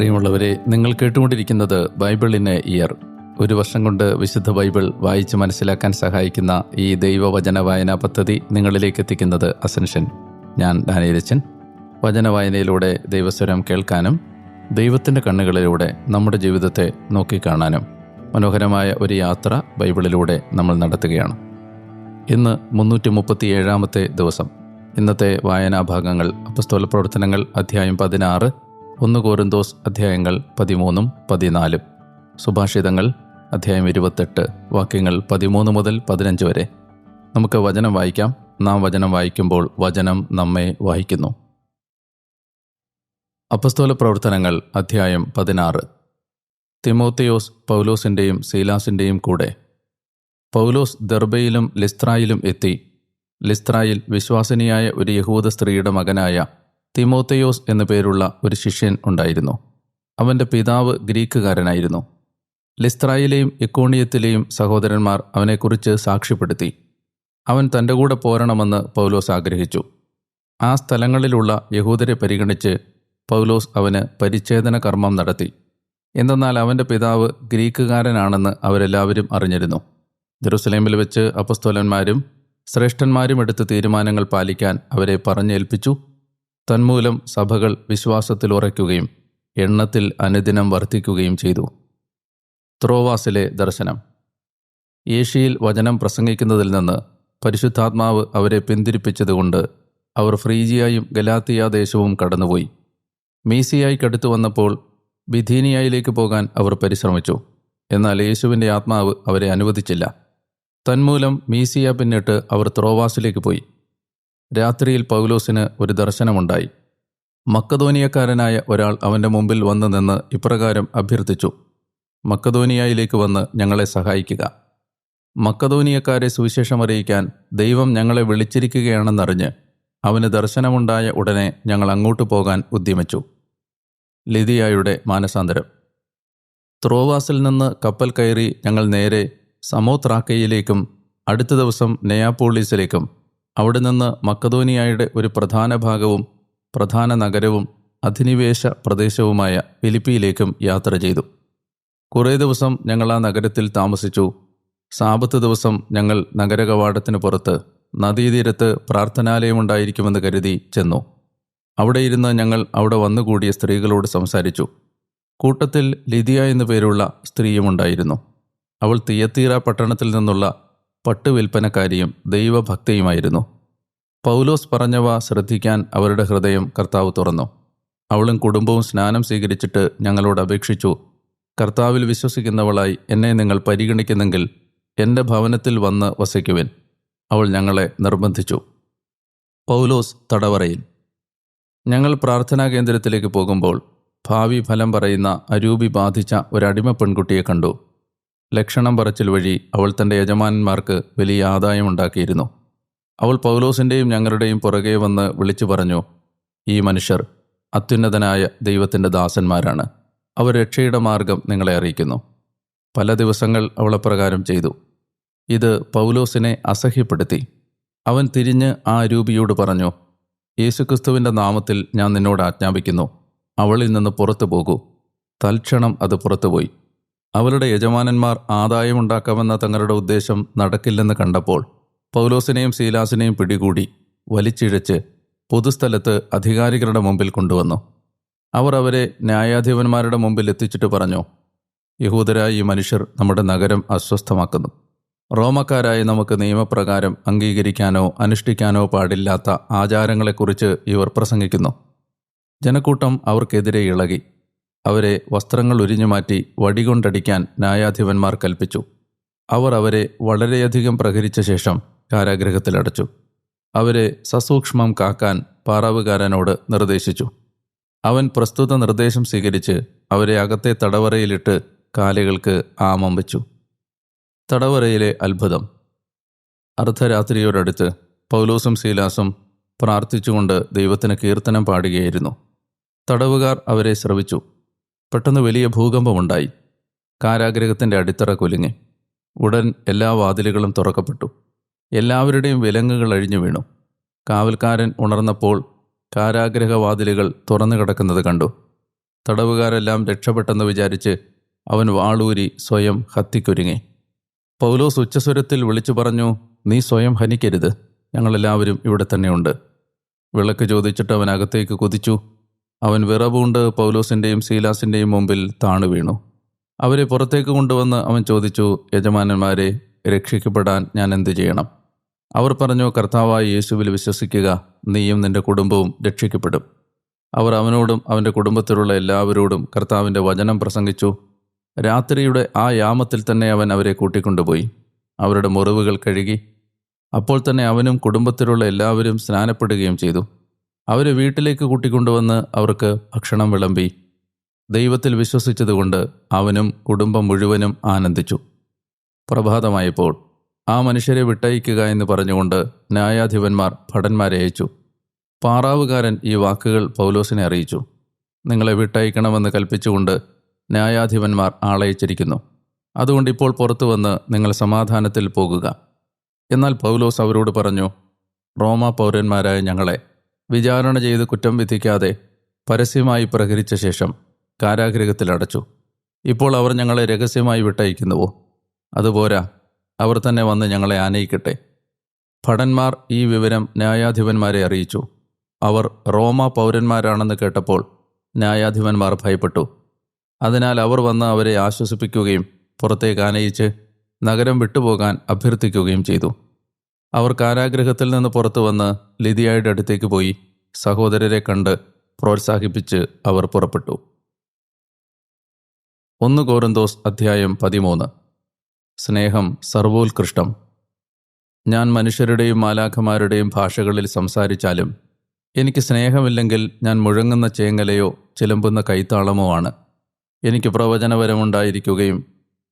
പ്രിയമുള്ളവരെ നിങ്ങൾ കേട്ടുകൊണ്ടിരിക്കുന്നത് ബൈബിൾ ഇൻ എ ഇയർ. ഒരു വർഷം കൊണ്ട് വിശുദ്ധ ബൈബിൾ വായിച്ച് മനസ്സിലാക്കാൻ സഹായിക്കുന്ന ഈ ദൈവവചന വായനാ പദ്ധതി നിങ്ങളിലേക്ക് എത്തിക്കുന്നത് അസൻഷൻ ഞാൻ ഡാനിയലച്ചൻ. വചന വായനയിലൂടെ ദൈവസ്വരം കേൾക്കാനും ദൈവത്തിന്റെ കണ്ണുകളിലൂടെ നമ്മുടെ ജീവിതത്തെ നോക്കിക്കാണാനും മനോഹരമായ ഒരു യാത്ര ബൈബിളിലൂടെ നമ്മൾ നടത്തുകയാണ്. ഇന്ന് മുന്നൂറ്റി മുപ്പത്തി ഏഴാമത്തെ ദിവസം. ഇന്നത്തെ വായനാഭാഗങ്ങൾ അപ്പസ്തോല പ്രവർത്തനങ്ങൾ അധ്യായം പതിനാറ് ഒന്ന് കോരന്തോസ് അധ്യായങ്ങൾ പതിമൂന്നും പതിനാലും. സുഭാഷിതങ്ങൾ അധ്യായം ഇരുപത്തെട്ട് വാക്യങ്ങൾ പതിമൂന്ന് മുതൽ പതിനഞ്ച് വരെ. നമുക്ക് വചനം വായിക്കാം. നാം വചനം വായിക്കുമ്പോൾ വചനം നമ്മെ വായിക്കുന്നു അപ്പസ്തോല പ്രവർത്തനങ്ങൾ അധ്യായം പതിനാറ്. തിമോത്തിയോസ് പൗലോസിന്റെയും സീലാസിന്റെയും കൂടെ. പൗലോസ് ദർബയിലും ലിസ്ത്രായിലും എത്തി. ലിസ്ത്രായിൽ വിശ്വാസിനിയായ ഒരു യഹൂദ സ്ത്രീയുടെ മകനായ തിമോത്തയോസ് എന്നു പേരുള്ള ഒരു ശിഷ്യൻ ഉണ്ടായിരുന്നു. അവന്റെ പിതാവ് ഗ്രീക്കുകാരനായിരുന്നു. ലിസ്ത്രായിലെയും ഇക്കോണിയത്തിലെയും സഹോദരന്മാർ അവനെക്കുറിച്ച് സാക്ഷ്യപ്പെടുത്തി. അവൻ തന്റെ കൂടെ പോരണമെന്ന് പൗലോസ് ആഗ്രഹിച്ചു. ആ സ്ഥലങ്ങളിലുള്ള യഹൂദരെ പരിഗണിച്ച് പൗലോസ് അവന് പരിച്ഛേദന കർമ്മം നടത്തി. എന്തെന്നാൽ അവന്റെ പിതാവ് ഗ്രീക്കുകാരനാണെന്ന് അവരെല്ലാവരും അറിഞ്ഞിരുന്നു. ജെറുസലേമിൽ വെച്ച് അപ്പസ്തോലന്മാരും ശ്രേഷ്ഠന്മാരും എടുത്ത തീരുമാനങ്ങൾ പാലിക്കാൻ അവരെ പറഞ്ഞേൽപ്പിച്ചു. തന്മൂലം സഭകൾ വിശ്വാസത്തിൽ ഉറയ്ക്കുകയും എണ്ണത്തിൽ അനുദിനം വർദ്ധിക്കുകയും ചെയ്തു. ത്രോവാസിലെ ദർശനം. ഏഷ്യയിൽ വചനം പ്രസംഗിക്കുന്നതിൽ നിന്ന് പരിശുദ്ധാത്മാവ് അവരെ പിന്തിരിപ്പിച്ചതുകൊണ്ട് അവർ ഫ്രീജിയായും ഗലാത്തിയ ദേശവും കടന്നുപോയി. മീസിയായിക്കടുത്തു വന്നപ്പോൾ ബിഥീനിയായിലേക്ക് പോകാൻ അവർ പരിശ്രമിച്ചു. എന്നാൽ യേശുവിന്റെ ആത്മാവ് അവരെ അനുവദിച്ചില്ല. തന്മൂലം മീസിയ പിന്നിട്ട് അവർ ത്രോവാസിലേക്ക് പോയി. രാത്രിയിൽ പൗലോസിന് ഒരു ദർശനമുണ്ടായി. മക്കതോനിയക്കാരനായ ഒരാൾ അവന്റെ മുമ്പിൽ വന്നു നിന്ന് ഇപ്രകാരം അഭ്യർത്ഥിച്ചു മക്കതോനിയയിലേക്ക് വന്ന് ഞങ്ങളെ സഹായിക്കുക. മക്കതോനിയക്കാരെ സുവിശേഷം അറിയിക്കാൻ ദൈവം ഞങ്ങളെ വിളിച്ചിരിക്കുകയാണെന്നറിഞ്ഞ് അവന് ദർശനമുണ്ടായ ഉടനെ ഞങ്ങൾ അങ്ങോട്ട് പോകാൻ ഉദ്യമിച്ചു. ലിതിയായുടെ മാനസാന്തരം. ത്രോവാസിൽ നിന്ന് കപ്പൽ കയറി ഞങ്ങൾ നേരെ സമോത്രാക്കയിലേക്കും അടുത്ത ദിവസം നെയാപ്പോളീസിലേക്കും അവിടെ നിന്ന് മക്കതോനിയായുടെ ഒരു പ്രധാന ഭാഗവും പ്രധാന നഗരവും അധിനിവേശ പ്രദേശവുമായ ഫിലിപ്പിയിലേക്കും യാത്ര ചെയ്തു. കുറേ ദിവസം ഞങ്ങൾ ആ നഗരത്തിൽ താമസിച്ചു. സാപത്ത് ദിവസം ഞങ്ങൾ നഗരകവാടത്തിന് പുറത്ത് നദീതീരത്ത് പ്രാർത്ഥനാലയമുണ്ടായിരിക്കുമെന്ന് കരുതി ചെന്നു. അവിടെ ഇരുന്ന് ഞങ്ങൾ അവിടെ വന്നുകൂടിയ സ്ത്രീകളോട് സംസാരിച്ചു. കൂട്ടത്തിൽ ലിതിയ എന്നു പേരുള്ള സ്ത്രീയുമുണ്ടായിരുന്നു അവൾ തിയത്തീറ പട്ടണത്തിൽ നിന്നുള്ള പട്ടുവിൽപ്പനക്കാരിയും ദൈവഭക്തയുമായിരുന്നു. പൗലോസ് പറഞ്ഞവ ശ്രദ്ധിക്കാൻ അവരുടെ ഹൃദയം കർത്താവ് തുറന്നു. അവളും കുടുംബവും സ്നാനം സ്വീകരിച്ചിട്ട് ഞങ്ങളോട് അപേക്ഷിച്ചു കർത്താവിൽ വിശ്വസിക്കുന്നവളായി എന്നെ നിങ്ങൾ പരിഗണിക്കുന്നെങ്കിൽ എന്റെ ഭവനത്തിൽ വന്ന് വസിക്കുവിൻ. അവൾ ഞങ്ങളെ നിർബന്ധിച്ചു. പൗലോസ് തടവറയിൽ. ഞങ്ങൾ പ്രാർത്ഥനാ കേന്ദ്രത്തിലേക്ക് പോകുമ്പോൾ ഭാവി ഫലം പറയുന്ന അരൂപി ബാധിച്ച ഒരു അടിമ പെൺകുട്ടിയെ കണ്ടു. ലക്ഷണം പറച്ചിൽ വഴി അവൾ തന്റെ യജമാനന്മാർക്ക് വലിയ ആദായം ഉണ്ടാക്കിയിരുന്നു. അവൾ പൗലോസിന്റെയും ഞങ്ങളുടെയും പുറകെ വന്ന് വിളിച്ചു പറഞ്ഞു ഈ മനുഷ്യർ അത്യുന്നതനായ ദൈവത്തിന്റെ ദാസന്മാരാണ്. അവർ രക്ഷയുടെ മാർഗം നിങ്ങളെ അറിയിക്കുന്നു. പല ദിവസങ്ങൾ അവളപ്രകാരം ചെയ്തു. ഇത് പൗലോസിനെ അസഹ്യപ്പെടുത്തി. അവൻ തിരിഞ്ഞ് ആ രൂപിയോട് പറഞ്ഞു യേശുക്രിസ്തുവിന്റെ നാമത്തിൽ ഞാൻ നിന്നോട് ആജ്ഞാപിക്കുന്നു. അവളിൽ നിന്ന് പുറത്തു പോകൂ. തൽക്ഷണം അത് പുറത്തുപോയി. അവളുടെ യജമാനന്മാർ ആദായമുണ്ടാക്കാമെന്ന തങ്ങളുടെ ഉദ്ദേശം നടക്കില്ലെന്ന് കണ്ടപ്പോൾ പൗലോസിനെയും സീലാസിനെയും പിടികൂടി വലിച്ചിഴച്ച് പൊതുസ്ഥലത്ത് അധികാരികളുടെ മുമ്പിൽ കൊണ്ടുവന്നു. അവർ അവരെ ന്യായാധിപന്മാരുടെ മുമ്പിൽ എത്തിച്ചിട്ട് പറഞ്ഞു യഹൂദരായ ഈ മനുഷ്യർ നമ്മുടെ നഗരം അസ്വസ്ഥമാക്കുന്നു. റോമക്കാരായി നമുക്ക് നിയമപ്രകാരം അംഗീകരിക്കാനോ അനുഷ്ഠിക്കാനോ പാടില്ലാത്ത ആചാരങ്ങളെക്കുറിച്ച് ഇവർ പ്രസംഗിക്കുന്നു. ജനക്കൂട്ടം അവർക്കെതിരെ ഇളകി. അവരെ വസ്ത്രങ്ങൾ ഉരിഞ്ഞു മാറ്റി വടികൊണ്ടടിക്കാൻ ന്യായാധിപന്മാർ കൽപ്പിച്ചു. അവർ അവരെ വളരെയധികം പ്രഹരിച്ച ശേഷം കാരാഗ്രഹത്തിലടച്ചു അവരെ സസൂക്ഷ്മം കാക്കാൻ പാറാവുകാരനോട് നിർദ്ദേശിച്ചു. അവൻ പ്രസ്തുത നിർദ്ദേശം സ്വീകരിച്ച് അവരെ അകത്തെ തടവറയിലിട്ട് കാലുകൾക്ക് ആമം വെച്ചു. തടവറയിലെ അത്ഭുതം. അർദ്ധരാത്രിയോടടുത്ത് പൗലോസും സീലാസും പ്രാർത്ഥിച്ചുകൊണ്ട് ദൈവത്തിന് കീർത്തനം പാടുകയായിരുന്നു. തടവുകാർ അവരെ ശ്രവിച്ചു. പെട്ടെന്ന് വലിയ ഭൂകമ്പമുണ്ടായി. കാരാഗ്രഹത്തിന്റെ അടിത്തറ കുലുങ്ങി. ഉടൻ എല്ലാ വാതിലുകളും തുറക്കപ്പെട്ടു. എല്ലാവരുടെയും വിലങ്ങുകൾ അഴിഞ്ഞു വീണു. കാവൽക്കാരൻ ഉണർന്നപ്പോൾ കാരാഗ്രഹവാതിലുകൾ തുറന്നു കിടക്കുന്നത് കണ്ടു. തടവുകാരെല്ലാം രക്ഷപ്പെട്ടെന്ന് വിചാരിച്ച് അവൻ വാളൂരി സ്വയം ഹത്തിക്കൊരുങ്ങി. പൗലോസ് ഉച്ചസ്വരത്തിൽ വിളിച്ചു പറഞ്ഞു നീ സ്വയം ഹനിക്കരുത്. ഞങ്ങളെല്ലാവരും ഇവിടെ തന്നെയുണ്ട്. വിളക്ക് ചോദിച്ചിട്ട് അവൻ അകത്തേക്ക് കുതിച്ചു. അവൻ വിറവുകൊണ്ട് പൗലോസിന്റെയും ശീലാസിന്റെയും മുമ്പിൽ താണു വീണു. അവരെ പുറത്തേക്ക് കൊണ്ടുവന്ന് അവൻ ചോദിച്ചു യജമാനന്മാരെ രക്ഷിക്കപ്പെടാൻ ഞാൻ എന്തു ചെയ്യണം? അവർ പറഞ്ഞു കർത്താവായ യേശുവിൽ വിശ്വസിക്കുക നീയും നിന്റെ കുടുംബവും രക്ഷിക്കപ്പെടും. അവർ അവനോടും അവന്റെ കുടുംബത്തിലുള്ള എല്ലാവരോടും കർത്താവിന്റെ വചനം പ്രസംഗിച്ചു. രാത്രിയുടെ ആ യാമത്തിൽ തന്നെ അവൻ അവരെ കൂട്ടിക്കൊണ്ടുപോയി. അവരുടെ മുറിവുകൾ കഴുകി. അപ്പോൾ തന്നെ അവനും കുടുംബത്തിലുള്ള എല്ലാവരും സ്നാനപ്പെടുകയും ചെയ്തു. അവരെ വീട്ടിലേക്ക് കൂട്ടിക്കൊണ്ടുവന്ന് അവർക്ക് ഭക്ഷണം വിളമ്പി. ദൈവത്തിൽ വിശ്വസിച്ചതുകൊണ്ട് അവനും കുടുംബം മുഴുവനും ആനന്ദിച്ചു. പ്രഭാതമായപ്പോൾ ആ മനുഷ്യരെ വിട്ടയക്കുക എന്ന് പറഞ്ഞുകൊണ്ട് ന്യായാധിപന്മാർ ഭടന്മാരെ അയച്ചു. പാറാവുകാരൻ ഈ വാക്കുകൾ പൗലോസിനെ അറിയിച്ചു. നിങ്ങളെ വിട്ടയക്കണമെന്ന് കൽപ്പിച്ചുകൊണ്ട് ന്യായാധിപന്മാർ ആളയച്ചിരിക്കുന്നു അതുകൊണ്ട് ഇപ്പോൾ പുറത്തു വന്ന് നിങ്ങൾ സമാധാനത്തിൽ പോകുക. എന്നാൽ പൗലോസ് അവരോട് പറഞ്ഞു റോമ പൗരന്മാരായ ഞങ്ങളെ വിചാരണ ചെയ്ത് കുറ്റം വിധിക്കാതെ പരസ്യമായി പ്രഹരിച്ച ശേഷം കാരാഗ്രഹത്തിൽ അടച്ചു. ഇപ്പോൾ അവർ ഞങ്ങളെ രഹസ്യമായി വിട്ടയക്കുന്നുവോ? അതുപോരാ അവർ തന്നെ വന്ന് ഞങ്ങളെ ആനയിക്കട്ടെ. ഭടന്മാർ ഈ വിവരം ന്യായാധിപന്മാരെ അറിയിച്ചു. അവർ റോമ പൗരന്മാരാണെന്ന് കേട്ടപ്പോൾ ന്യായാധിപന്മാർ ഭയപ്പെട്ടു. അതിനാൽ അവർ വന്ന് അവരെ ആശ്വസിപ്പിക്കുകയും പുറത്തേക്ക് ആനയിച്ച് നഗരം വിട്ടുപോകാൻ അഭ്യർത്ഥിക്കുകയും ചെയ്തു. അവർ കാരാഗ്രഹത്തിൽ നിന്ന് പുറത്തു വന്ന് ലിതിയായുടെ അടുത്തേക്ക് പോയി സഹോദരരെ കണ്ട് പ്രോത്സാഹിപ്പിച്ച് അവർ പുറപ്പെട്ടു. ഒന്ന് കോരന്തോസ് അധ്യായം പതിമൂന്ന്. സ്നേഹം സർവോത്കൃഷ്ടം. ഞാൻ മനുഷ്യരുടെയും മാലാഖമാരുടെയും ഭാഷകളിൽ സംസാരിച്ചാലും എനിക്ക് സ്നേഹമില്ലെങ്കിൽ ഞാൻ മുഴങ്ങുന്ന ചേങ്ങലയോ ചിലമ്പുന്ന കൈത്താളമോ ആണ്. എനിക്ക് പ്രവചനപരമുണ്ടായിരിക്കുകയും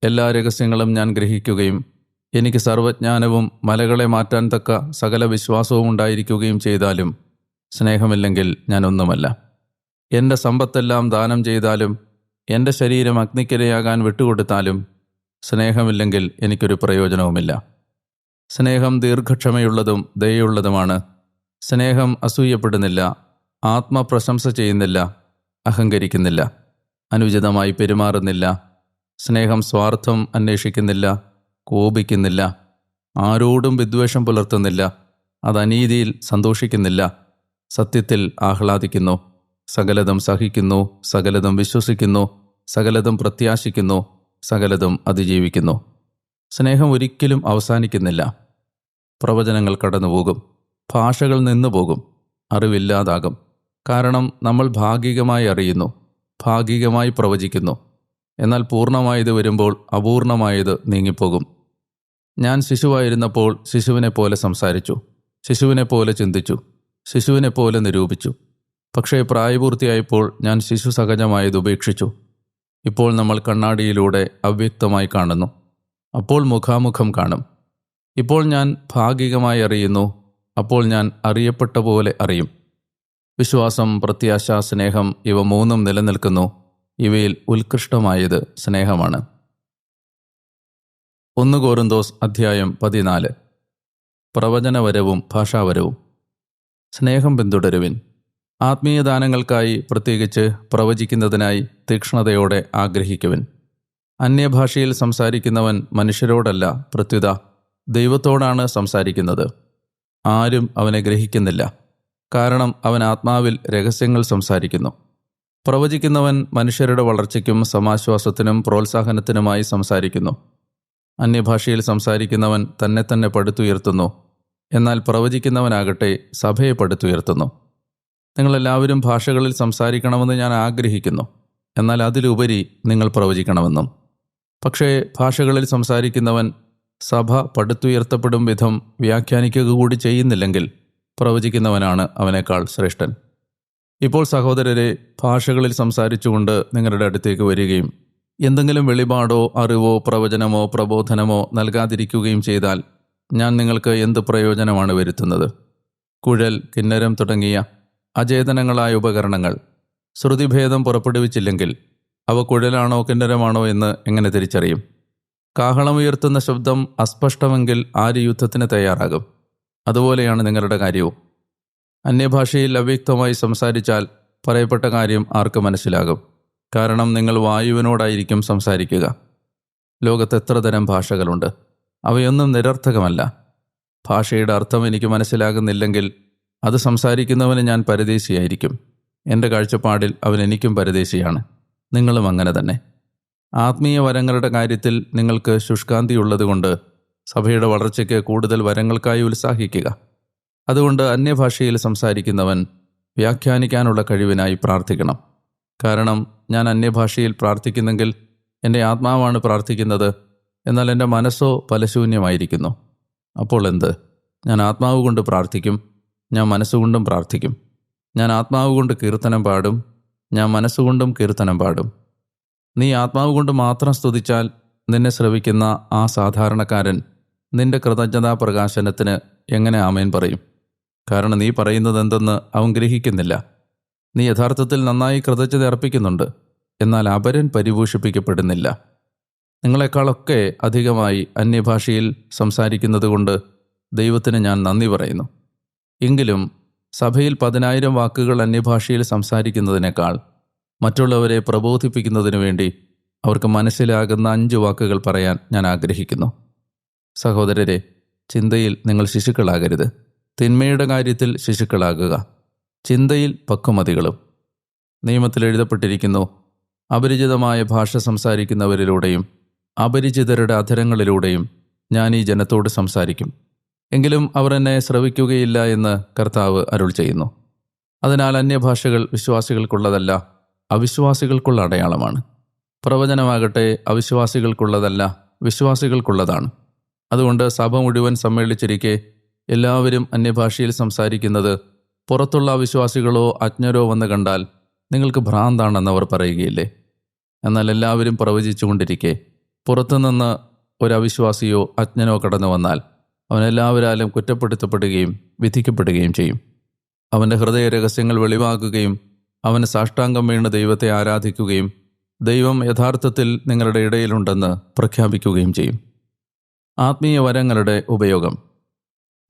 എല്ലാ രഹസ്യങ്ങളും ഞാൻ ഗ്രഹിക്കുകയും എനിക്ക് സർവജ്ഞാനവും മലകളെ മാറ്റാൻ തക്ക സകല വിശ്വാസവും ഉണ്ടായിരിക്കുകയും ചെയ്താലും സ്നേഹമില്ലെങ്കിൽ ഞാൻ ഒന്നുമല്ല എന്റെ സമ്പത്തെല്ലാം ദാനം ചെയ്താലും എന്റെ ശരീരം അഗ്നിക്കിരയാകാൻ വിട്ടുകൊടുത്താലും സ്നേഹമില്ലെങ്കിൽ എനിക്കൊരു പ്രയോജനവുമില്ല. സ്നേഹം ദീർഘക്ഷമയുള്ളതും ദയുള്ളതുമാണ് സ്നേഹം അസൂയപ്പെടുന്നില്ല ആത്മപ്രശംസ ചെയ്യുന്നില്ല അഹങ്കരിക്കുന്നില്ല അനുചിതമായി പെരുമാറുന്നില്ല സ്നേഹം സ്വാർത്ഥം അന്വേഷിക്കുന്നില്ല കോപിക്കുന്നില്ല. ആരോടും വിദ്വേഷം പുലർത്തുന്നില്ല. അത് അനീതിയിൽ സന്തോഷിക്കുന്നില്ല. സത്യത്തിൽ ആഹ്ലാദിക്കുന്നു. സകലതും സഹിക്കുന്നു. സകലതും വിശ്വസിക്കുന്നു. സകലതും പ്രത്യാശിക്കുന്നു. സകലതും അതിജീവിക്കുന്നു. സ്നേഹം ഒരിക്കലും അവസാനിക്കുന്നില്ല. പ്രവചനങ്ങൾ കടന്നുപോകും. ഭാഷകൾ നിന്നുപോകും. അറിവില്ലാതാകും. കാരണം നമ്മൾ ഭാഗികമായി അറിയുന്നു. ഭാഗികമായി പ്രവചിക്കുന്നു. എന്നാൽ പൂർണമായത് വരുമ്പോൾ അപൂർണമായത് നീങ്ങിപ്പോകും. ഞാൻ ശിശുവായിരുന്നപ്പോൾ ശിശുവിനെ പോലെ സംസാരിച്ചു. ശിശുവിനെ പോലെ ചിന്തിച്ചു. ശിശുവിനെ പോലെ നിരൂപിച്ചു. പക്ഷേ പ്രായപൂർത്തിയായപ്പോൾ ഞാൻ ശിശു സഹജമായത് ഉപേക്ഷിച്ചു. ഇപ്പോൾ നമ്മൾ കണ്ണാടിയിലൂടെ അവ്യക്തമായി കാണുന്നു. അപ്പോൾ മുഖാമുഖം കാണും. ഇപ്പോൾ ഞാൻ ഭാഗികമായി അറിയുന്നു. അപ്പോൾ ഞാൻ അറിയപ്പെട്ട പോലെ അറിയും. വിശ്വാസം പ്രത്യാശ സ്നേഹം ഇവ മൂന്നും നിലനിൽക്കുന്നു. ഇവയിൽ ഉത്കൃഷ്ടമായത് സ്നേഹമാണ്. ഒന്ന് കോരുന്തോസ് അധ്യായം പതിനാല്. പ്രവചനവരവും ഭാഷാവരവും. സ്നേഹം പിന്തുടരുവിൻ. ആത്മീയദാനങ്ങൾക്കായി പ്രത്യേകിച്ച് പ്രവചിക്കുന്നതിനായി തീക്ഷ്ണതയോടെ ആഗ്രഹിക്കുവിൻ. അന്യഭാഷയിൽ സംസാരിക്കുന്നവൻ മനുഷ്യരോടല്ല പ്രത്യുത ദൈവത്തോടാണ് സംസാരിക്കുന്നത്. ആരും അവനെ ഗ്രഹിക്കുന്നില്ല കാരണം അവൻ ആത്മാവിൽ രഹസ്യങ്ങൾ സംസാരിക്കുന്നു. പ്രവചിക്കുന്നവൻ മനുഷ്യരുടെ വളർച്ചയ്ക്കും സമാശ്വാസത്തിനും പ്രോത്സാഹനത്തിനുമായി സംസാരിക്കുന്നു. അന്യഭാഷയിൽ സംസാരിക്കുന്നവൻ തന്നെ തന്നെ പടുത്തുയർത്തുന്നു. എന്നാൽ പ്രവചിക്കുന്നവനാകട്ടെ സഭയെ പടുത്തുയർത്തുന്നു. നിങ്ങളെല്ലാവരും ഭാഷകളിൽ സംസാരിക്കണമെന്ന് ഞാൻ ആഗ്രഹിക്കുന്നു. എന്നാൽ അതിലുപരി നിങ്ങൾ പ്രവചിക്കണമെന്നും. പക്ഷേ ഭാഷകളിൽ സംസാരിക്കുന്നവൻ സഭ പടുത്തുയർത്തപ്പെടും വിധം വ്യാഖ്യാനിക്കുക കൂടി ചെയ്യുന്നില്ലെങ്കിൽ പ്രവചിക്കുന്നവനാണ് അവനേക്കാൾ ശ്രേഷ്ഠൻ. ഇപ്പോൾ സഹോദരരെ ഭാഷകളിൽ സംസാരിച്ചുകൊണ്ട് നിങ്ങളുടെ അടുത്തേക്ക് വരികയും എന്തെങ്കിലും വെളിപാടോ അറിവോ പ്രവചനമോ പ്രബോധനമോ നൽകാതിരിക്കുകയും ചെയ്താൽ ഞാൻ നിങ്ങൾക്ക് എന്ത് പ്രയോജനമാണ് വരുത്തുന്നത്? കുഴൽ കിന്നരം തുടങ്ങിയ അചേതനങ്ങളായ ഉപകരണങ്ങൾ. ശ്രുതിഭേദം പുറപ്പെടുവിച്ചില്ലെങ്കിൽ അവ കുഴലാണോ കിന്നരമാണോ എന്ന് എങ്ങനെ തിരിച്ചറിയും? കാഹളമുയർത്തുന്ന ശബ്ദം അസ്പഷ്ടമെങ്കിൽ ആര് യുദ്ധത്തിന് തയ്യാറാകും? അതുപോലെയാണ് നിങ്ങളുടെ കാര്യവും. അന്യഭാഷയിൽ അവ്യക്തമായി സംസാരിച്ചാൽ പറയപ്പെട്ട കാര്യം ആർക്ക് മനസ്സിലാകും? കാരണം നിങ്ങൾ വായുവിനോടായിരിക്കും സംസാരിക്കുക. ലോകത്ത് എത്ര തരം ഭാഷകളുണ്ട്. അവയൊന്നും നിരർത്ഥകമല്ല. ഭാഷയുടെ അർത്ഥം എനിക്ക് മനസ്സിലാകുന്നില്ലെങ്കിൽ അത് സംസാരിക്കുന്നവന് ഞാൻ പരദേശിയായിരിക്കും. എന്റെ കാഴ്ചപ്പാടിൽ അവൻ എനിക്കും പരദേശിയാണ്. നിങ്ങളും അങ്ങനെ തന്നെ. ആത്മീയ വരങ്ങളുടെ കാര്യത്തിൽ നിങ്ങൾക്ക് ശുഷ്കാന്തി ഉള്ളതുകൊണ്ട് സഭയുടെ വളർച്ചയ്ക്ക് കൂടുതൽ വരങ്ങൾക്കായി ഉത്സാഹിക്കുക. അതുകൊണ്ട് അന്യഭാഷയിൽ സംസാരിക്കുന്നവൻ വ്യാഖ്യാനിക്കാനുള്ള കഴിവിനായി പ്രാർത്ഥിക്കണം. കാരണം ഞാൻ അന്യഭാഷയിൽ പ്രാർത്ഥിക്കുന്നെങ്കിൽ എന്റെ ആത്മാവാണ് പ്രാർത്ഥിക്കുന്നത്. എന്നാൽ എന്റെ മനസ്സോ പലശൂന്യമായിരിക്കുന്നു അപ്പോൾ എന്ത്? ഞാൻ ആത്മാവ് കൊണ്ട് പ്രാർത്ഥിക്കും ഞാൻ മനസ്സുകൊണ്ടും പ്രാർത്ഥിക്കും. ഞാൻ ആത്മാവ് കൊണ്ട് കീർത്തനം പാടും ഞാൻ മനസ്സുകൊണ്ടും കീർത്തനം പാടും. നീ ആത്മാവ് കൊണ്ട് മാത്രം സ്തുതിച്ചാൽ നിന്നെ ശ്രവിക്കുന്ന ആ സാധാരണക്കാരൻ നിന്റെ കൃതജ്ഞതാ പ്രകാശനത്തിന് എങ്ങനെ ആമേൻ പറയും? കാരണം നീ പറയുന്നത് എന്തെന്ന് അവൻ ഗ്രഹിക്കുന്നില്ല. നീ യഥാർത്ഥത്തിൽ നന്നായി കൃതജ്ഞത അർപ്പിക്കുന്നുണ്ട്. എന്നാൽ അപരൻ പരിപോഷിപ്പിക്കപ്പെടുന്നില്ല. നിങ്ങളെക്കാളൊക്കെ അധികമായി അന്യഭാഷയിൽ സംസാരിക്കുന്നതുകൊണ്ട് ദൈവത്തിന് ഞാൻ നന്ദി പറയുന്നു. എങ്കിലും സഭയിൽ പതിനായിരം വാക്കുകൾ അന്യഭാഷയിൽ സംസാരിക്കുന്നതിനേക്കാൾ മറ്റുള്ളവരെ പ്രബോധിപ്പിക്കുന്നതിനു വേണ്ടി അവർക്ക് മനസ്സിലാകുന്ന അഞ്ച് വാക്കുകൾ പറയാൻ ഞാൻ ആഗ്രഹിക്കുന്നു. സഹോദരരെ ചിന്തയിൽ നിങ്ങൾ ശിശുക്കളാകരുത്. തിന്മയുടെ കാര്യത്തിൽ ശിശുക്കളാകുക. ചിന്തയിൽ പക്വമതികളും. നിയമത്തിൽ എഴുതപ്പെട്ടിരിക്കുന്നു അപരിചിതമായ ഭാഷ സംസാരിക്കുന്നവരിലൂടെയും അപരിചിതരുടെ അധരങ്ങളിലൂടെയും ഞാൻ ഈ ജനത്തോട് സംസാരിക്കും. എങ്കിലും അവർ എന്നെ ശ്രവിക്കുകയില്ല എന്ന് കർത്താവ് അരുൾ ചെയ്യുന്നു. അതിനാൽ അന്യഭാഷകൾ വിശ്വാസികൾക്കുള്ളതല്ല അവിശ്വാസികൾക്കുള്ള അടയാളമാണ്. പ്രവചനമാകട്ടെ അവിശ്വാസികൾക്കുള്ളതല്ല വിശ്വാസികൾക്കുള്ളതാണ്. അതുകൊണ്ട് സഭ മുഴുവൻ സമ്മേളിച്ചിരിക്കെ എല്ലാവരും അന്യഭാഷയിൽ സംസാരിക്കുന്നത് പുറത്തുള്ള അവിശ്വാസികളോ അജ്ഞരോ വന്ന് കണ്ടാൽ നിങ്ങൾക്ക് ഭ്രാന്താണെന്ന് അവർ പറയുകയില്ലേ? എന്നാൽ എല്ലാവരും പ്രവചിച്ചുകൊണ്ടിരിക്കെ പുറത്തുനിന്ന് ഒരു അവിശ്വാസിയോ അജ്ഞനോ കടന്നു വന്നാൽ അവൻ എല്ലാവരാലും കുറ്റപ്പെടുത്തപ്പെടുകയും വിധിക്കപ്പെടുകയും ചെയ്യും. അവന്റെ ഹൃദയ രഹസ്യങ്ങൾ വെളിവാക്കുകയും അവന് സാഷ്ടാംഗം വീണ് ദൈവത്തെ ആരാധിക്കുകയും ദൈവം യഥാർത്ഥത്തിൽ നിങ്ങളുടെ ഇടയിലുണ്ടെന്ന് പ്രഖ്യാപിക്കുകയും ചെയ്യും. ആത്മീയ വരങ്ങളുടെ ഉപയോഗം.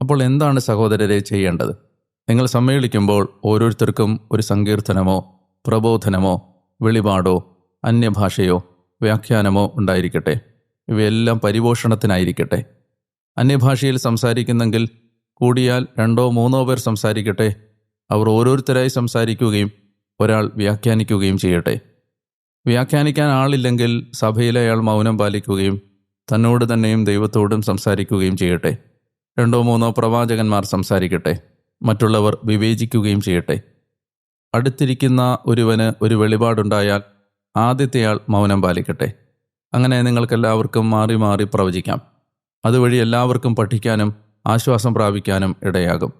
അപ്പോൾ എന്താണ് സഹോദരരെ ചെയ്യേണ്ടത്? നിങ്ങൾ സമ്മേളിക്കുമ്പോൾ ഓരോരുത്തർക്കും ഒരു സങ്കീർത്തനമോ പ്രബോധനമോ വെളിപാടോ അന്യഭാഷയോ വ്യാഖ്യാനമോ ഉണ്ടായിരിക്കട്ടെ. ഇവയെല്ലാം പരിപോഷണത്തിനായിരിക്കട്ടെ. അന്യഭാഷയിൽ സംസാരിക്കുന്നെങ്കിൽ കൂടിയാൽ രണ്ടോ മൂന്നോ പേർ സംസാരിക്കട്ടെ. അവർ ഓരോരുത്തരായി സംസാരിക്കുകയും ഒരാൾ വ്യാഖ്യാനിക്കുകയും ചെയ്യട്ടെ. വ്യാഖ്യാനിക്കാൻ ആളില്ലെങ്കിൽ സഭയിലെ അയാൾ മൗനം പാലിക്കുകയും തന്നോട് തന്നെയും ദൈവത്തോടും സംസാരിക്കുകയും ചെയ്യട്ടെ. രണ്ടോ മൂന്നോ പ്രവാചകന്മാർ സംസാരിക്കട്ടെ. മറ്റുള്ളവർ വിവേചിക്കുകയും ചെയ്യട്ടെ. അടുത്തിരിക്കുന്ന ഒരുവന് ഒരു വെളിപാടുണ്ടായാൽ ആദ്യത്തെയാൾ മൗനം പാലിക്കട്ടെ. അങ്ങനെ നിങ്ങൾക്കെല്ലാവർക്കും മാറി മാറി പ്രവചിക്കാം. അതുവഴി എല്ലാവർക്കും പഠിക്കാനും ആശ്വാസം പ്രാപിക്കാനും ഇടയാകും.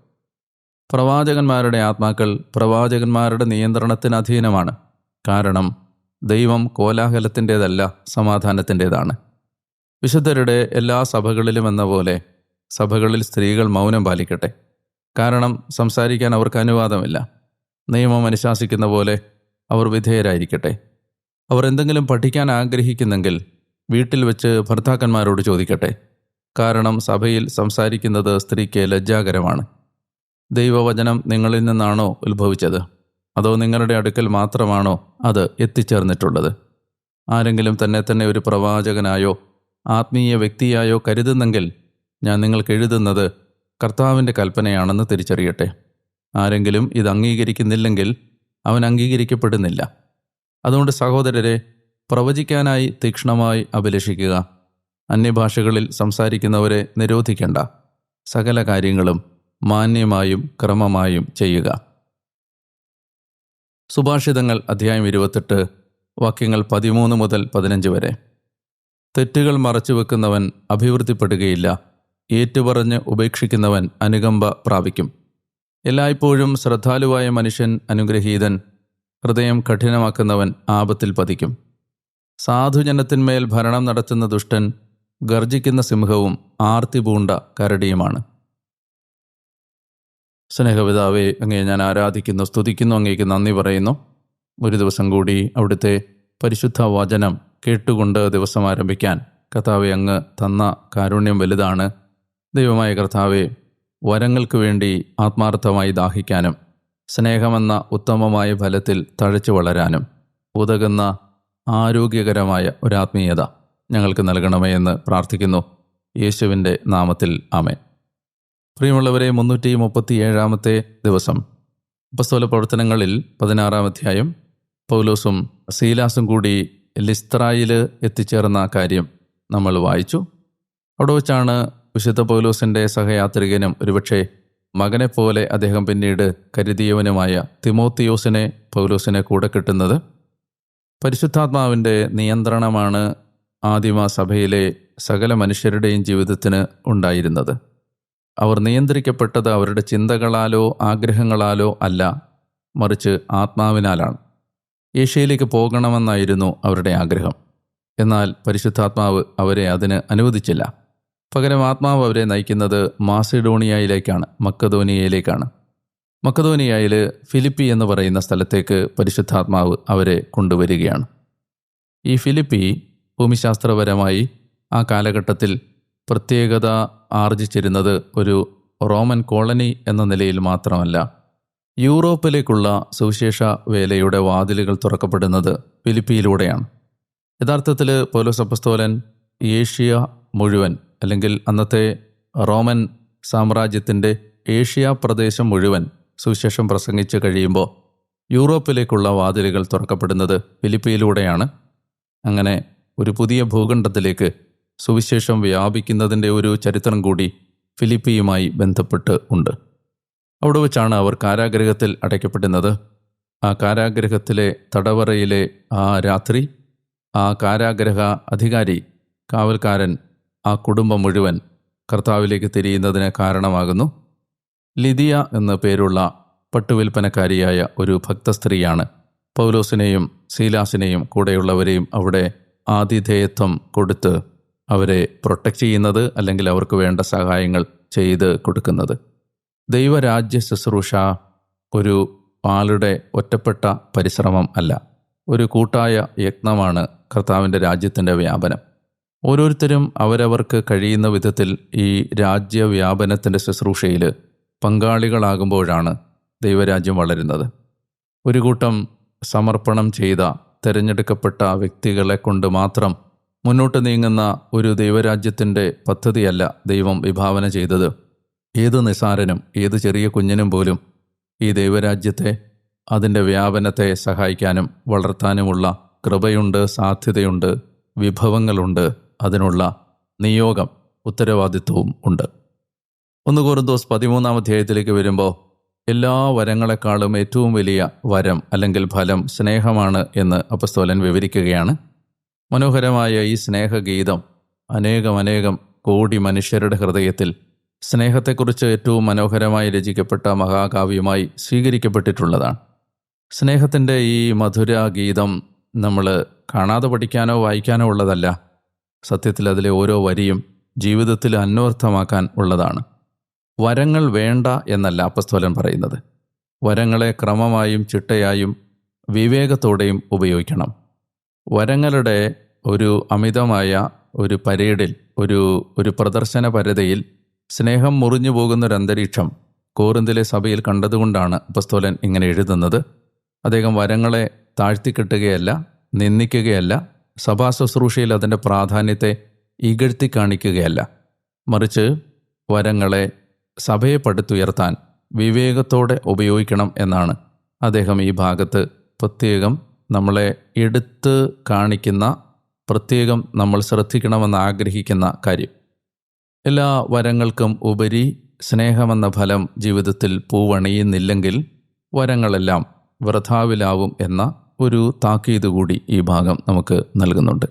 പ്രവാചകന്മാരുടെ ആത്മാക്കൾ പ്രവാചകന്മാരുടെ നിയന്ത്രണത്തിന് അധീനമാണ്. കാരണം ദൈവം കോലാഹലത്തിന്റേതല്ല സമാധാനത്തിന്റേതാണ്. വിശുദ്ധരുടെ എല്ലാ സഭകളിലും എന്ന പോലെ സഭകളിൽ സ്ത്രീകൾ മൗനം പാലിക്കട്ടെ. കാരണം സംസാരിക്കാൻ അവർക്ക് അനുവാദമില്ല. നിയമം അനുശാസിക്കുന്ന പോലെ അവർ വിധേയരായിരിക്കട്ടെ. അവർ എന്തെങ്കിലും പഠിക്കാൻ ആഗ്രഹിക്കുന്നെങ്കിൽ വീട്ടിൽ വെച്ച് ഭർത്താക്കന്മാരോട് ചോദിക്കട്ടെ. കാരണം സഭയിൽ സംസാരിക്കുന്നത് സ്ത്രീക്ക് ലജ്ജാകരമാണ്. ദൈവവചനം നിങ്ങളിൽ നിന്നാണോ ഉത്ഭവിച്ചത്? അതോ നിങ്ങളുടെ അടുക്കൽ മാത്രമാണോ അത് എത്തിച്ചേർന്നിട്ടുള്ളത്? ആരെങ്കിലും തന്നെ തന്നെ ഒരു പ്രവാചകനായോ ആത്മീയ വ്യക്തിയായോ കരുതുന്നെങ്കിൽ ഞാൻ നിങ്ങൾക്ക് എഴുതുന്നത് കർത്താവിന്റെ കൽപ്പനയാണെന്ന് തിരിച്ചറിയട്ടെ. ആരെങ്കിലും ഇത് അംഗീകരിക്കുന്നില്ലെങ്കിൽ അവൻ അംഗീകരിക്കപ്പെടുന്നില്ല. അതുകൊണ്ട് സഹോദരരെ പ്രവചിക്കാനായി തീക്ഷ്ണമായി അഭിലഷിക്കുക. അന്യഭാഷകളിൽ സംസാരിക്കുന്നവരെ നിരോധിക്കേണ്ട. സകല കാര്യങ്ങളും മാന്യമായും ക്രമമായും ചെയ്യുക. സുഭാഷിതങ്ങൾ അധ്യായം ഇരുപത്തെട്ട് വാക്യങ്ങൾ പതിമൂന്ന് മുതൽ പതിനഞ്ച് വരെ. തെറ്റുകൾ മറച്ചുവെക്കുന്നവൻ അഭിവൃദ്ധിപ്പെടുകയില്ല. ഏറ്റുപറഞ്ഞ് ഉപേക്ഷിക്കുന്നവൻ അനുകമ്പ പ്രാപിക്കും. എല്ലായ്പ്പോഴും ശ്രദ്ധാലുവായ മനുഷ്യൻ അനുഗ്രഹീതൻ ഹൃദയം കഠിനമാക്കുന്നവൻ ആപത്തിൽ പതിക്കും. സാധുജനത്തിന്മേൽ ഭരണം നടത്തുന്ന ദുഷ്ടൻ ഗർജിക്കുന്ന സിംഹവും ആർത്തി പൂണ്ട കരടിയുമാണ്. സ്നേഹപിതാവെ അങ്ങേ ഞാൻ ആരാധിക്കുന്നു സ്തുതിക്കുന്നു അങ്ങേക്ക് നന്ദി പറയുന്നു. ഒരു ദിവസം കൂടി അവിടുത്തെ പരിശുദ്ധ വചനം കേട്ടുകൊണ്ട് ദിവസം ആരംഭിക്കാൻ കഥാവെ അങ്ങ് തന്ന കാരുണ്യം വലുതാണ്. ദൈവമായ കർത്താവെ വരങ്ങൾക്ക് വേണ്ടി ആത്മാർത്ഥമായി ദാഹിക്കാനും സ്നേഹമെന്ന ഉത്തമമായ ഫലത്തിൽ തഴച്ചു വളരാനും ഉതകുന്ന ആരോഗ്യകരമായ ഒരാത്മീയത ഞങ്ങൾക്ക് നൽകണമേ എന്ന് പ്രാർത്ഥിക്കുന്നു. യേശുവിന്റെ നാമത്തിൽ ആമേൻ. പ്രിയമുള്ളവരെ മുന്നൂറ്റി മുപ്പത്തി ഏഴാമത്തെ ദിവസം. ഉപസ്തോല പ്രവർത്തനങ്ങളിൽ പതിനാറാം അധ്യായം പൗലോസും സീലാസും കൂടി ലിസ്ത്രായിൽ എത്തിച്ചേർന്ന കാര്യം നമ്മൾ വായിച്ചു. അവിടെ വെച്ചാണ് വിശുദ്ധ പൗലോസിന്റെ സഹയാത്രികനും ഒരുപക്ഷെ മകനെപ്പോലെ അദ്ദേഹം പിന്നീട് കരുതിയവനുമായ തിമോത്തിയോസിനെ പൗലോസിനെ കൂടെ കിട്ടുന്നത്? പരിശുദ്ധാത്മാവിന്റെ നിയന്ത്രണമാണ് ആദിമ സഭയിലെ സകല മനുഷ്യരുടെയും ജീവിതത്തിന് ഉണ്ടായിരുന്നത്. അവർ നിയന്ത്രിക്കപ്പെട്ടത് അവരുടെ ചിന്തകളാലോ ആഗ്രഹങ്ങളാലോ അല്ല മറിച്ച് ആത്മാവിനാലാണ്. ഏഷ്യയിലേക്ക് പോകണമെന്നായിരുന്നു അവരുടെ ആഗ്രഹം. എന്നാൽ പരിശുദ്ധാത്മാവ് അവരെ അതിന് അനുവദിച്ചില്ല. പകരം ആത്മാവ് അവരെ നയിക്കുന്നത് മാസിഡോണിയയിലേക്കാണ് മക്കധോനിയയിലേക്കാണ് മക്കധോനിയയിൽ ഫിലിപ്പി എന്ന് പറയുന്ന സ്ഥലത്തേക്ക് പരിശുദ്ധാത്മാവ് അവരെ കൊണ്ടുവരികയാണ്. ഈ ഫിലിപ്പി ഭൂമിശാസ്ത്രപരമായി ആ കാലഘട്ടത്തിൽ പ്രത്യേകത ആർജിച്ചിരുന്നത് ഒരു റോമൻ കോളനി എന്ന നിലയിൽ മാത്രമല്ല. യൂറോപ്പിലേക്കുള്ള സുവിശേഷ വേലയുടെ വാതിലുകൾ തുറക്കപ്പെടുന്നത് ഫിലിപ്പിയിലൂടെയാണ്. യഥാർത്ഥത്തിൽ പോലോസപ്പസ്തോലൻ ഏഷ്യ മുഴുവൻ അല്ലെങ്കിൽ അന്നത്തെ റോമൻ സാമ്രാജ്യത്തിന്റെ ഏഷ്യ പ്രദേശം മുഴുവൻ സുവിശേഷം പ്രസംഗിച്ച് കഴിയുമ്പോൾ യൂറോപ്പിലേക്കുള്ള വാതിലുകൾ തുറക്കപ്പെടുന്നത് ഫിലിപ്പിയിലൂടെയാണ്. അങ്ങനെ ഒരു പുതിയ ഭൂഖണ്ഡത്തിലേക്ക് സുവിശേഷം വ്യാപിക്കുന്നതിന്റെ ഒരു ചരിത്രം കൂടി ഫിലിപ്പിയുമായി ബന്ധപ്പെട്ട് ഉണ്ട്. അവിടെ വെച്ചാണ് അവർ കാരാഗ്രഹത്തിൽ അടയ്ക്കപ്പെടുന്നത്. ആ കാരാഗ്രഹത്തിലെ തടവറയിലെ ആ രാത്രി ആ കാരാഗ്രഹ അധികാരി കാവൽക്കാരൻ ആ കുടുംബം മുഴുവൻ കർത്താവിലേക്ക് തിരിയുന്നതിന് കാരണമാകുന്നു. ലിദിയ എന്ന പേരുള്ള പട്ടുവിൽപ്പനക്കാരിയായ ഒരു ഭക്തസ്ത്രീയാണ് പൗലോസിനെയും സീലാസിനെയും കൂടെയുള്ളവരെയും അവിടെ ആതിഥേയത്വം കൊടുത്ത് അവരെ പ്രൊട്ടക്റ്റ് ചെയ്യുന്നത് അല്ലെങ്കിൽ അവർക്ക് വേണ്ട സഹായങ്ങൾ ചെയ്ത് കൊടുക്കുന്നത്. ദൈവരാജ്യ ശുശ്രൂഷ ഒരു ആളുടെ ഒറ്റപ്പെട്ട പരിശ്രമം അല്ല. ഒരു കൂട്ടായ യത്നമാണ് കർത്താവിന്റെ രാജ്യത്തിന്റെ വ്യാപനം. ഓരോരുത്തരും അവരവർക്ക് കഴിയുന്ന വിധത്തിൽ ഈ രാജ്യവ്യാപനത്തിന്റെ ശുശ്രൂഷയിൽ പങ്കാളികളാകുമ്പോഴാണ് ദൈവരാജ്യം വളരുന്നത്. ഒരു കൂട്ടം സമർപ്പണം ചെയ്ത തിരഞ്ഞെടുക്കപ്പെട്ട വ്യക്തികളെ കൊണ്ട് മാത്രം മുന്നോട്ട് നീങ്ങുന്ന ഒരു ദൈവരാജ്യത്തിന്റെ പദ്ധതിയല്ല ദൈവം വിഭാവന ചെയ്തത്. ഏത് നിസാരനും ഏത് ചെറിയ കുഞ്ഞിനും പോലും ഈ ദൈവരാജ്യത്തെ അതിന്റെ വ്യാപനത്തെ സഹായിക്കാനും വളർത്താനുമുള്ള കൃപയുണ്ട് സാധ്യതയുണ്ട് വിഭവങ്ങളുണ്ട്. അതിനുള്ള നിയോഗം ഉത്തരവാദിത്വവും ഉണ്ട്. ഒന്ന് കോറിന്തോസ് പതിമൂന്നാം അധ്യായത്തിലേക്ക് വരുമ്പോൾ എല്ലാ വരങ്ങളെക്കാളും ഏറ്റവും വലിയ വരം അല്ലെങ്കിൽ ഫലം സ്നേഹമാണ് എന്ന് അപ്പസ്തോലൻ വിവരിക്കുകയാണ്. മനോഹരമായ ഈ സ്നേഹഗീതം അനേകം അനേകം കോടി മനുഷ്യരുടെ ഹൃദയത്തിൽ സ്നേഹത്തെക്കുറിച്ച് ഏറ്റവും മനോഹരമായി രചിക്കപ്പെട്ട മഹാകാവ്യമായി സ്വീകരിക്കപ്പെട്ടിട്ടുള്ളതാണ്. സ്നേഹത്തിന്റെ ഈ മധുര ഗീതം നമ്മൾ കാണാതെ പഠിക്കാനോ വായിക്കാനോ ഉള്ളതല്ല. സത്യത്തിൽ അതിലെ ഓരോ വരിയും ജീവിതത്തിൽ അന്വർത്ഥമാക്കാൻ ഉള്ളതാണ്. വരങ്ങൾ വേണ്ട എന്നല്ല അപ്പസ്തോലൻ പറയുന്നത്. വരങ്ങളെ ക്രമമായും ചിട്ടയായും വിവേകത്തോടെയും ഉപയോഗിക്കണം. വരങ്ങളുടെ ഒരു അമിതമായ ഒരു പരേഡിൽ ഒരു ഒരു പ്രദർശന പരതയിൽ സ്നേഹം മുറിഞ്ഞു പോകുന്നൊരന്തരീക്ഷം കോറിന്തിലെ സഭയിൽ കണ്ടതുകൊണ്ടാണ് അപ്പസ്തോലൻ ഇങ്ങനെ എഴുതുന്നത്. അദ്ദേഹം വരങ്ങളെ താഴ്ത്തിക്കെട്ടുകയല്ല നിന്ദിക്കുകയല്ല സഭാ ശുശ്രൂഷയിൽ അതിന്റെ പ്രാധാന്യത്തെ ഇകഴ്ത്തി കാണിക്കുകയല്ല. മറിച്ച് വരങ്ങളെ സഭയെ പടുത്തുയർത്താൻ വിവേകത്തോടെ ഉപയോഗിക്കണം എന്നാണ് അദ്ദേഹം ഈ ഭാഗത്ത് പ്രത്യേകം നമ്മളെ എടുത്ത് കാണിക്കുന്ന പ്രത്യേകം നമ്മൾ ശ്രദ്ധിക്കണമെന്ന് ആഗ്രഹിക്കുന്ന കാര്യം. എല്ലാ വരങ്ങൾക്കും ഉപരി സ്നേഹമെന്ന ഫലം ജീവിതത്തിൽ പൂവണിയുന്നില്ലെങ്കിൽ വരങ്ങളെല്ലാം വൃഥാവിലാവും എന്ന ഒരു താക്കീത് കൂടി ഈ ഭാഗം നമുക്ക് നൽകുന്നുണ്ട്.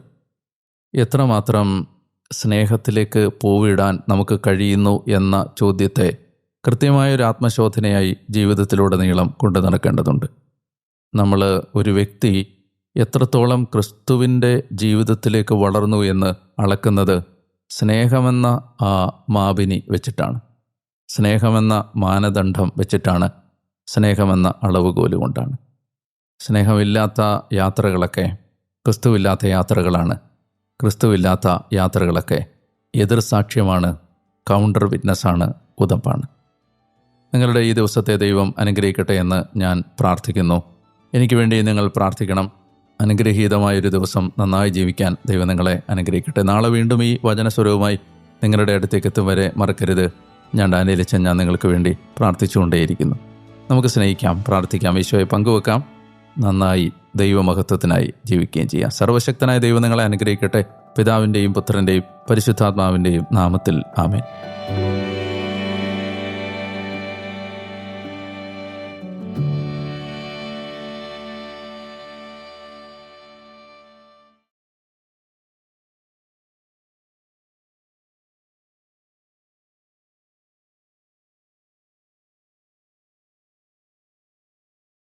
എത്രമാത്രം സ്നേഹത്തിലേക്ക് പൂവിടാൻ നമുക്ക് കഴിയുന്നു എന്ന ചോദ്യത്തെ കൃത്യമായൊരു ആത്മശോധനയായി ജീവിതത്തിലുടനീളം കൊണ്ടു നടക്കേണ്ടതുണ്ട്. നമ്മൾ ഒരു വ്യക്തി എത്രത്തോളം ക്രിസ്തുവിന്റെ ജീവിതത്തിലേക്ക് വളർന്നു എന്ന് അളക്കുന്നത് സ്നേഹമെന്ന ആ മാപിനി വെച്ചിട്ടാണ്. സ്നേഹമെന്ന മാനദണ്ഡം വെച്ചിട്ടാണ് സ്നേഹമെന്ന അളവുകോൽ കൊണ്ടാണ്. സ്നേഹമില്ലാത്ത യാത്രകളൊക്കെ ക്രിസ്തുവില്ലാത്ത യാത്രകളാണ്. ക്രിസ്തുവില്ലാത്ത യാത്രകളൊക്കെ എതിർ സാക്ഷ്യമാണ് കൗണ്ടർ വിറ്റ്നസ്സാണ് ഉദപ്പാണ് നിങ്ങളുടെ ഈ ദിവസത്തെ ദൈവം അനുഗ്രഹിക്കട്ടെ എന്ന് ഞാൻ പ്രാർത്ഥിക്കുന്നു. എനിക്ക് വേണ്ടി നിങ്ങൾ പ്രാർത്ഥിക്കണം. അനുഗ്രഹീതമായൊരു ദിവസം നന്നായി ജീവിക്കാൻ ദൈവം നിങ്ങളെ അനുഗ്രഹിക്കട്ടെ. നാളെ വീണ്ടും ഈ വചനസ്വരവുമായി നിങ്ങളുടെ അടുത്തേക്ക് എത്തും വരെ മറക്കരുത്. ഞാൻ ഡാനിയലിച്ചൻ ഞാൻ നിങ്ങൾക്ക് വേണ്ടി പ്രാർത്ഥിച്ചുകൊണ്ടേയിരിക്കുന്നു. നമുക്ക് സ്നേഹിക്കാം പ്രാർത്ഥിക്കാം ഈശോയെ പങ്കുവെക്കാം. നന്നായി ദൈവമഹത്വത്തിനായി ജീവിക്കുകയും ചെയ്യാം. സർവശക്തനായ ദൈവം നിങ്ങളെ അനുഗ്രഹിക്കട്ടെ. പിതാവിന്റെയും പുത്രന്റെയും പരിശുദ്ധാത്മാവിന്റെയും നാമത്തിൽ ആമേൻ.